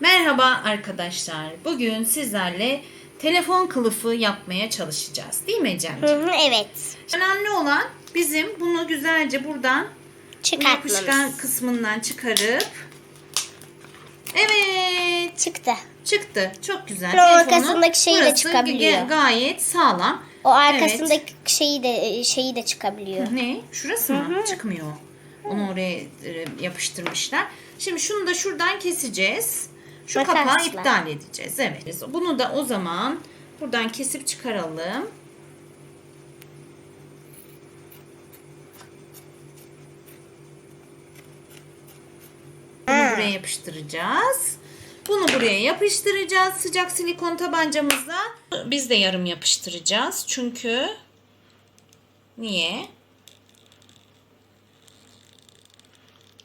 Merhaba arkadaşlar. Bugün sizlerle telefon kılıfı yapmaya çalışacağız. Değil mi hı, evet. Önemli olan bizim bunu güzelce buradan bu yapışkan Çıkartmamız. kısmından çıkarıp Evet Çıktı. çıktı. Çok güzel. O Telefonun arkasındaki şeyi de burası çıkabiliyor. ga- Gayet sağlam. O arkasındaki şeyi de şeyi de çıkabiliyor. Ne? Şurası mı? Çıkmıyor. Onu oraya e, yapıştırmışlar. Şimdi şunu da şuradan keseceğiz. Şu Makasla. kapağı iptal edeceğiz. Evet. Bunu da o zaman buradan kesip çıkaralım. Bunu buraya yapıştıracağız. Bunu buraya yapıştıracağız sıcak silikon tabancamızla. Biz de yarım yapıştıracağız. Çünkü niye?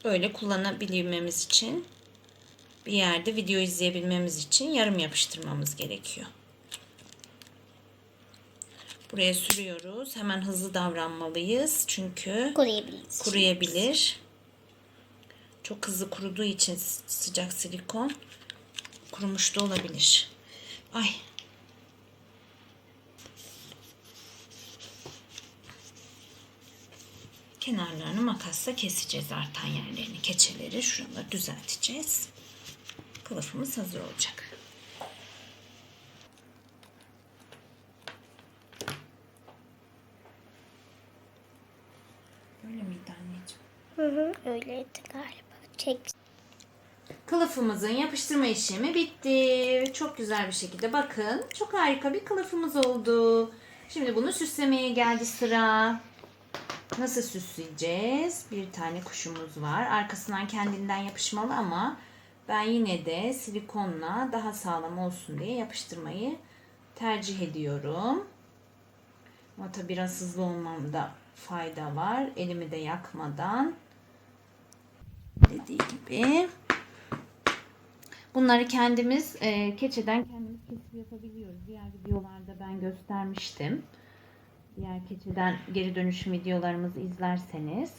Böyle kullanabilmemiz için bir yerde video izleyebilmemiz için yarım yapıştırmamız gerekiyor. Buraya sürüyoruz. Hemen hızlı davranmalıyız. Çünkü Kuruyabiliriz. kuruyabilir. Çok hızlı kuruduğu için sı- sıcak silikon kurumuş da olabilir. Ay. Kenarlarını makasla keseceğiz artan yerlerini, keçeleri. Şuraları düzelteceğiz. Kılıfımız hazır olacak. Böyle miydi anneciğim? Hı hı, öyleydi galiba. Çek. Kılıfımızın yapıştırma işlemi bitti. Çok güzel bir şekilde bakın. Çok harika bir kılıfımız oldu. Şimdi bunu süslemeye geldi sıra. Nasıl süsleyeceğiz? Bir tane kuşumuz var. Arkasından kendinden yapışmalı ama ben yine de silikonla daha sağlam olsun diye yapıştırmayı tercih ediyorum. Ama tabi biraz hızlı olmamda fayda var. Elimi de yakmadan. Dediği gibi. Bunları kendimiz e, keçeden kendimiz kesip yapabiliyoruz. Diğer videolarda ben göstermiştim. Diğer keçeden geri dönüşüm videolarımızı izlerseniz.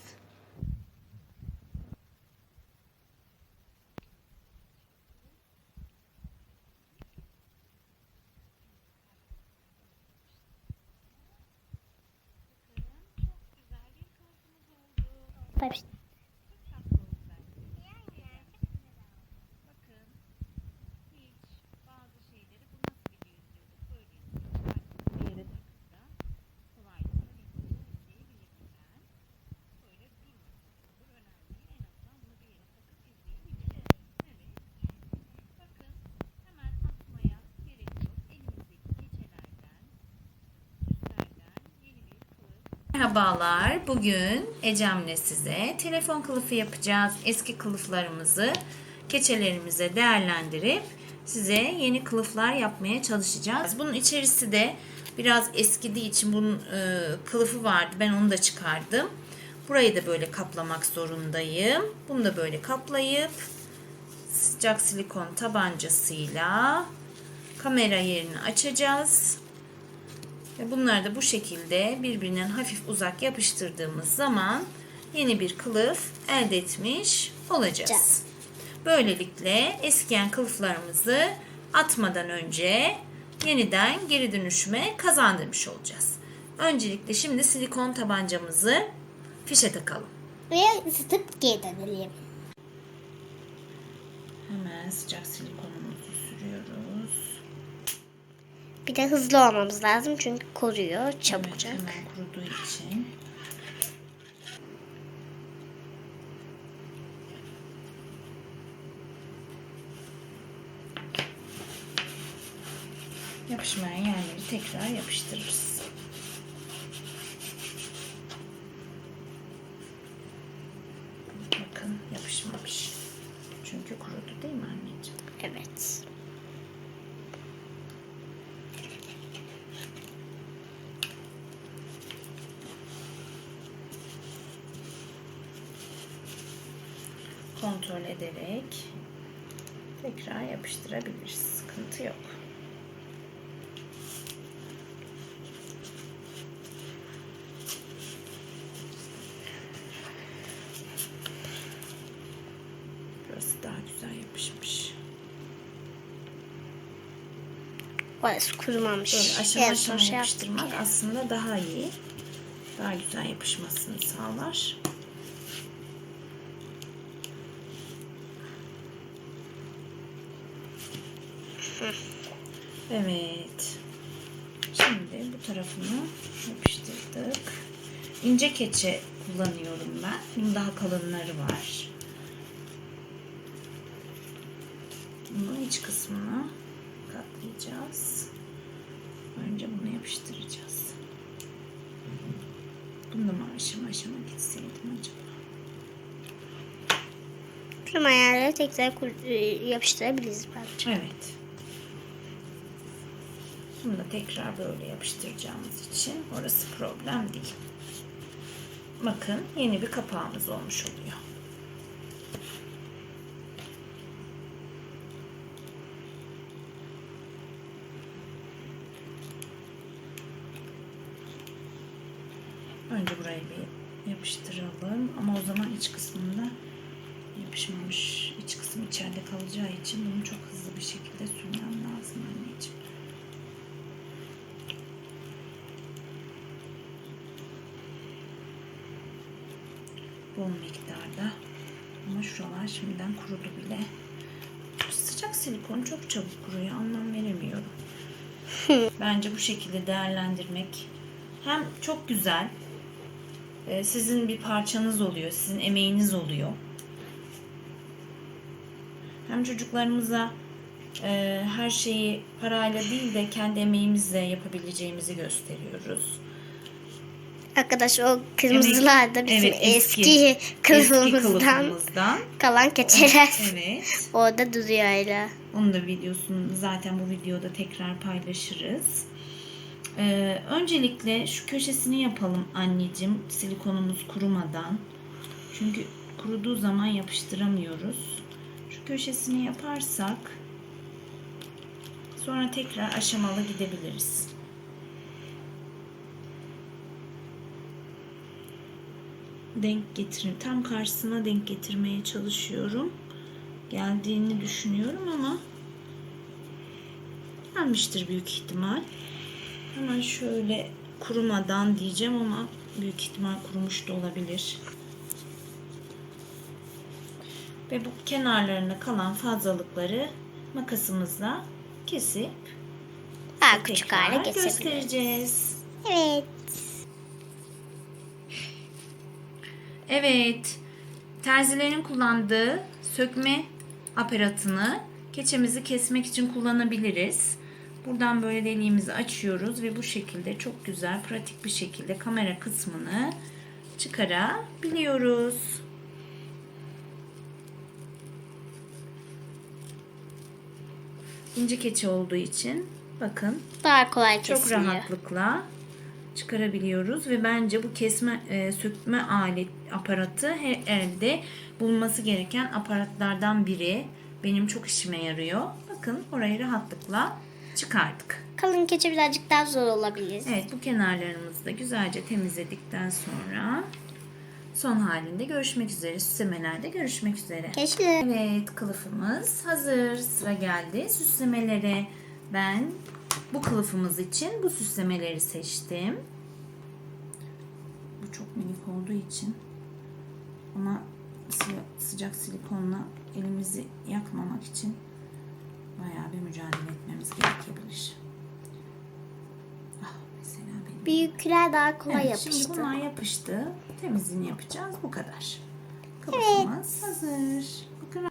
Tabii. Bakın hiç bazı şeyleri bu nasıl video izliyorduk böyle izliyorduk. Artık bir yere takıp da kolaylıkla videoyu izleyebilirler. Böyle durmasın olur önemli değil. En azından bunu bir yere takıp izleyebiliriz. Evet. Bakın hemen atmaya gerek yok. Elimizdeki keçelerden, süslerden yeni bir kılıf Merhabalar. Bugün Ecem'le size telefon kılıfı yapacağız. Eski kılıflarımızı keçelerimize değerlendirip size yeni kılıflar yapmaya çalışacağız. Bunun içerisi de biraz eskidiği için bunun e, kılıfı vardı. Ben onu da çıkardım. Burayı da böyle kaplamak zorundayım. Bunu da böyle kaplayıp sıcak silikon tabancasıyla kamera yerini açacağız. Ve bunları da bu şekilde birbirinden hafif uzak yapıştırdığımız zaman yeni bir kılıf elde etmiş olacağız. Böylelikle eskiyen kılıflarımızı atmadan önce yeniden geri dönüşüme kazandırmış olacağız. Öncelikle şimdi silikon tabancamızı fişe takalım. Ve ısıtıp geri dönelim. Hemen sıcak silikonumuzu sürüyoruz. Bir de hızlı olmamız lazım çünkü koruyor Evet, çabucak. hemen kuruduğu için. Yapışmayan yerleri tekrar yapıştırırız. Bakın yapışmamış. Çünkü kurudu değil mi anneciğim? Evet. Kontrol ederek tekrar yapıştırabiliriz. Sıkıntı yok. Burası daha güzel yapışmış. Orası kurumamış. Böyle aşama En aşama şey yaptık yapıştırmak ya. aslında daha iyi. Daha güzel yapışmasını sağlar. Evet. Şimdi bu tarafını yapıştırdık. İnce keçe kullanıyorum ben. Bunun daha kalınları var. Bunun iç kısmını katlayacağız. Önce bunu yapıştıracağız. Bunu da mı aşama aşama gitseydim acaba? Tüm ayarları tekrar e, yapıştırabiliriz bence. Evet. Bunu da tekrar böyle yapıştıracağımız için orası problem değil. Bakın yeni bir kapağımız olmuş oluyor. Önce burayı bir yapıştıralım ama o zaman iç kısmında yapışmamış. İç kısım içeride kalacağı için bunu çok hızlı bir şekilde sürmem lazım anneciğim. Bol miktarda. Ama şuralar şimdiden kurudu bile. Sıcak silikon çok çabuk kuruyor. Anlam veremiyorum. Bence bu şekilde değerlendirmek hem çok güzel. e, Sizin bir parçanız oluyor. Sizin emeğiniz oluyor. Hem çocuklarımıza e, her şeyi parayla değil de kendi emeğimizle yapabileceğimizi gösteriyoruz. Arkadaş o kırmızılar da bizim Evet, eski, eski- kılıfımızdan Eski kılıfımızdan. kalan keçeler. Evet. Orada duruyor hala. Onun da videosunu zaten bu videoda tekrar paylaşırız. Ee, öncelikle şu köşesini yapalım anneciğim silikonumuz kurumadan. Çünkü kuruduğu zaman yapıştıramıyoruz. Şu köşesini yaparsak sonra tekrar aşamalı gidebiliriz. Denk getirin. Tam karşısına denk getirmeye çalışıyorum. Geldiğini düşünüyorum ama gelmiştir büyük ihtimal. Hemen şöyle kurumadan diyeceğim ama büyük ihtimal kurumuş da olabilir. Ve bu kenarlarına kalan fazlalıkları makasımızla kesip Daha küçük hale getirebiliriz. göstereceğiz. Evet. Evet. Terzilerin kullandığı sökme aparatını keçemizi kesmek için kullanabiliriz. Buradan böyle deliğimizi açıyoruz ve bu şekilde çok güzel, pratik bir şekilde kamera kısmını çıkarabiliyoruz. İnce keçe olduğu için bakın Daha kolay çok kesiliyor. rahatlıkla çıkarabiliyoruz ve bence bu kesme e, sökme alet aparatı her elde bulunması gereken aparatlardan biri. Benim çok işime yarıyor. Bakın orayı rahatlıkla çıkardık. Kalın keçe birazcık daha zor olabilir. Evet bu kenarlarımızı da güzelce temizledikten sonra son halinde görüşmek üzere. Süslemelerde görüşmek üzere. Keşke. Evet kılıfımız hazır. Sıra geldi süslemelere. Ben bu kılıfımız için bu süslemeleri seçtim. Bu çok minik olduğu için ama sı- sıcak silikonla elimizi yakmamak için bayağı bir mücadele etmemiz gerekebilir. Ah mesela benim. Büyükler daha kolay Evet, yapıştı. Şimdi bunlar yapıştı. Temizliğini yapacağız. Bu kadar. Kılıfımız hazır. Bakın.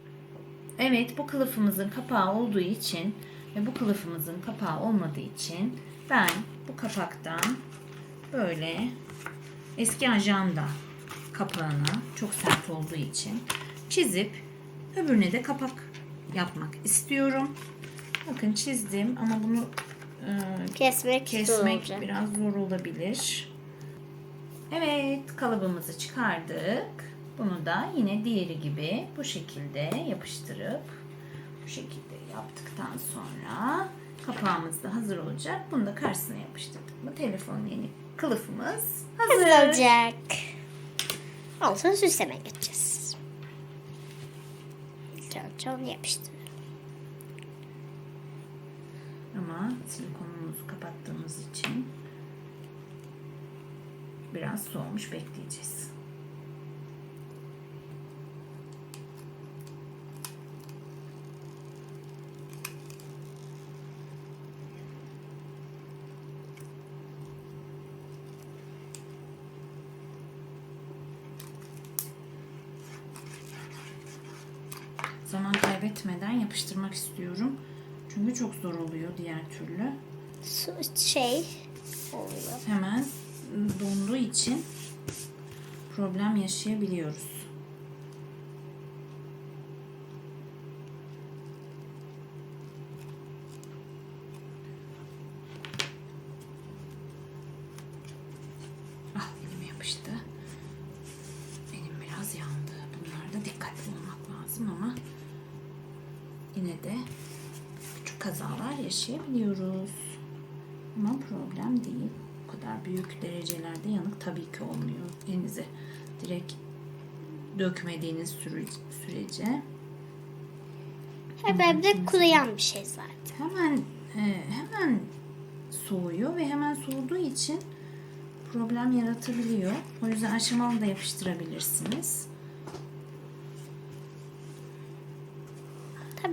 Evet bu kılıfımızın kapağı olduğu için ve bu kılıfımızın kapağı olmadığı için ben bu kapaktan böyle eski ajanda kapağını çok sert olduğu için çizip öbürüne de kapak yapmak istiyorum. Bakın çizdim ama bunu e, Kesmek, zor kesmek olacak. biraz zor olabilir. Evet, kalıbımızı çıkardık. Bunu da yine diğeri gibi bu şekilde yapıştırıp bu şekilde yaptıktan sonra kapağımız da hazır olacak. Bunu da karşısına yapıştırdık mı telefonun yeni kılıfımız hazır. Hazır olacak. Olsun süsleme geçeceğiz. Onu yapıştırıyorum. Ama silikonumuzu kapattığımız için biraz soğumuş bekleyeceğiz. Kaybetmeden yapıştırmak istiyorum. Çünkü çok zor oluyor diğer türlü. Şey oluyor. Hemen donduğu için problem yaşayabiliyoruz. Ah elim yapıştı. Elim biraz yandı. Bunlarda dikkatli olmak lazım ama yine de küçük kazalar yaşayabiliyoruz. Ama problem değil. Bu kadar büyük derecelerde yanık tabii ki olmuyor. Elinize direkt dökmediğiniz süre- sürece Hep evde kuruyan bir şey zaten. hemen e, hemen soğuyor ve hemen soğuduğu için problem yaratabiliyor. O yüzden aşamalı da yapıştırabilirsiniz.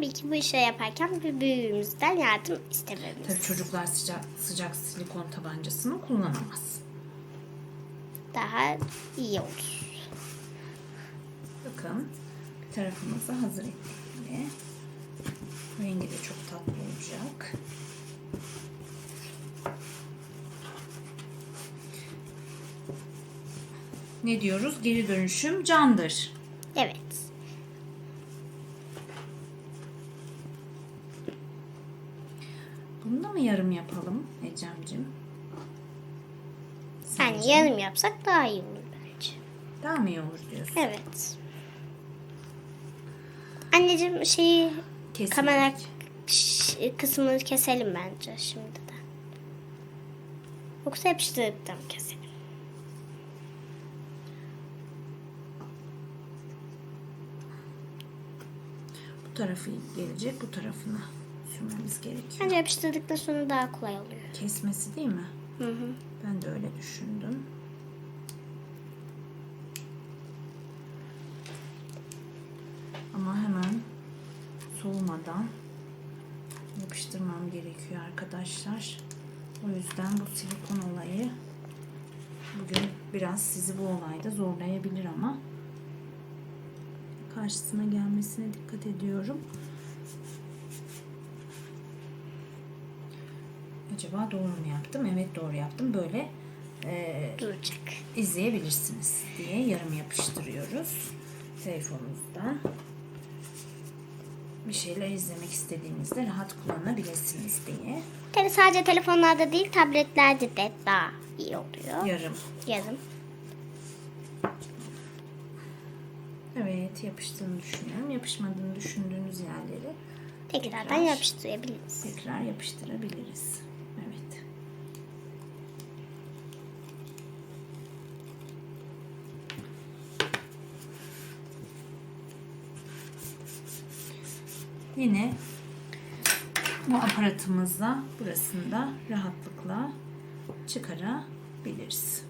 Tabii ki bu işe yaparken bir büyüğümüzden yardım istememiz. Tabii çocuklar sıcak sıcak silikon tabancasını kullanamaz. Daha iyi olur. Bakın bir tarafımızı hazır ettik. Rengi de çok tatlı olacak. Ne diyoruz? Geri dönüşüm candır. Evet. Bunu da mı yarım yapalım Ecem'cim? Yani Sence? yarım yapsak daha iyi olur bence. Daha mı iyi olur diyorsun? Evet. Anneciğim şeyi Kesin. kamera kısmını keselim bence şimdiden. Yoksa yapıştırıp da mı keselim? Bu tarafı gelecek, bu tarafına sürmemiz gerekiyor. Bence yapıştırdıktan sonra daha kolay oluyor. Kesmesi değil mi? Hı hı. Ben de öyle düşündüm. Ama hemen soğumadan yapıştırmam gerekiyor arkadaşlar. O yüzden bu silikon olayı bugün biraz sizi bu olayda zorlayabilir ama karşısına gelmesine dikkat ediyorum. Acaba doğru mu yaptım? Evet doğru yaptım. Böyle e, Duracak. izleyebilirsiniz diye yarım yapıştırıyoruz telefonunuzdan. Bir şeyler izlemek istediğinizde rahat kullanabilirsiniz diye Tabii sadece telefonlarda değil tabletlerde de daha iyi oluyor. yarım. Yarım. Evet yapıştığını düşünüyorum. Yapışmadığını düşündüğünüz yerleri Tekrardan Tekrar. yapıştırabiliriz. tekrar yapıştırabiliriz. Evet. Yine bu aparatımızla burasını da rahatlıkla çıkarabiliriz.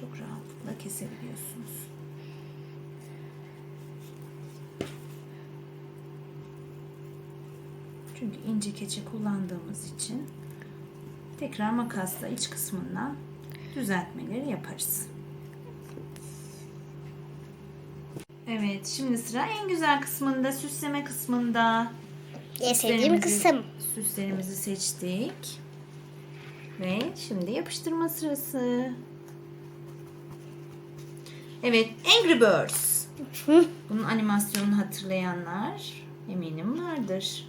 Çok rahatlıkla kesebiliyorsunuz. Çünkü ince keçe kullandığımız için tekrar makasla iç kısmından düzeltmeleri yaparız. Evet, şimdi sıra en güzel kısmında, süsleme kısmında. En sevdiğim Süslerimizi- kısım. Süslerimizi seçtik. Ve şimdi yapıştırma sırası. Evet, Angry Birds. Hı. Bunun animasyonunu hatırlayanlar eminim vardır.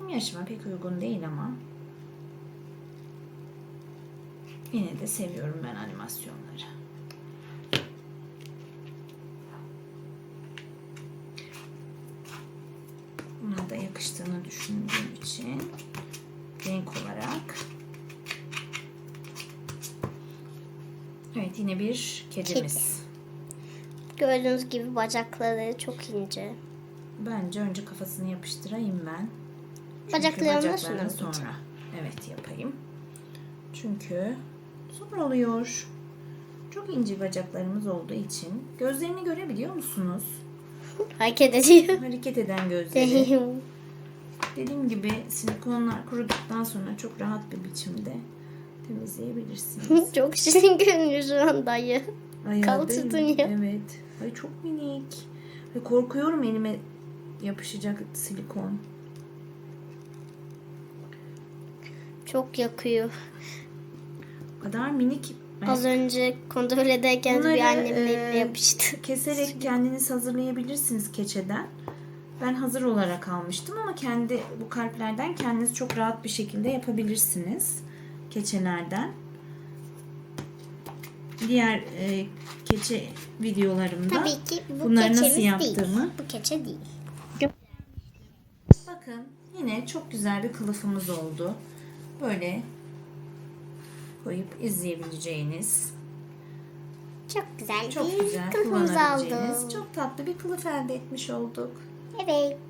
Benim yaşıma pek uygun değil ama yine de seviyorum ben animasyonları. Yakıştığını düşündüğüm için renk olarak Evet yine bir kedimiz. Gördüğünüz gibi bacakları çok ince. bence önce kafasını yapıştırayım ben. Çünkü bacaklarını sonra sonra. Evet yapayım. Çünkü zor oluyor. Çok ince bacaklarımız olduğu için. Gözlerini görebiliyor musunuz? Hareket ediyor. Hareket eden gözleri. Dediğim gibi silikonlar kuruduktan sonra çok rahat bir biçimde temizleyebilirsiniz. Çok şirin görünüyor şu an dayı. Ay, Kalçadın değil mi? ya. Evet. Ay çok minik. Ay, korkuyorum elime yapışacak silikon. Çok yakıyor. O kadar minik. Az önce kontrol ederken Bunları, bir annemin e, eline yapıştı. Keserek kendiniz hazırlayabilirsiniz keçeden. Ben hazır olarak almıştım ama kendi bu kalplerden kendiniz çok rahat bir şekilde yapabilirsiniz. Keçelerden. Diğer e, keçe videolarımda Tabii ki bu bunları nasıl yaptığımı değil. Bu keçe değil. Bakın yine çok güzel bir kılıfımız oldu. Böyle koyup izleyebileceğiniz, Çok güzel çok bir güzel kılıfımız oldu. çok tatlı bir kılıf elde etmiş olduk. Evet.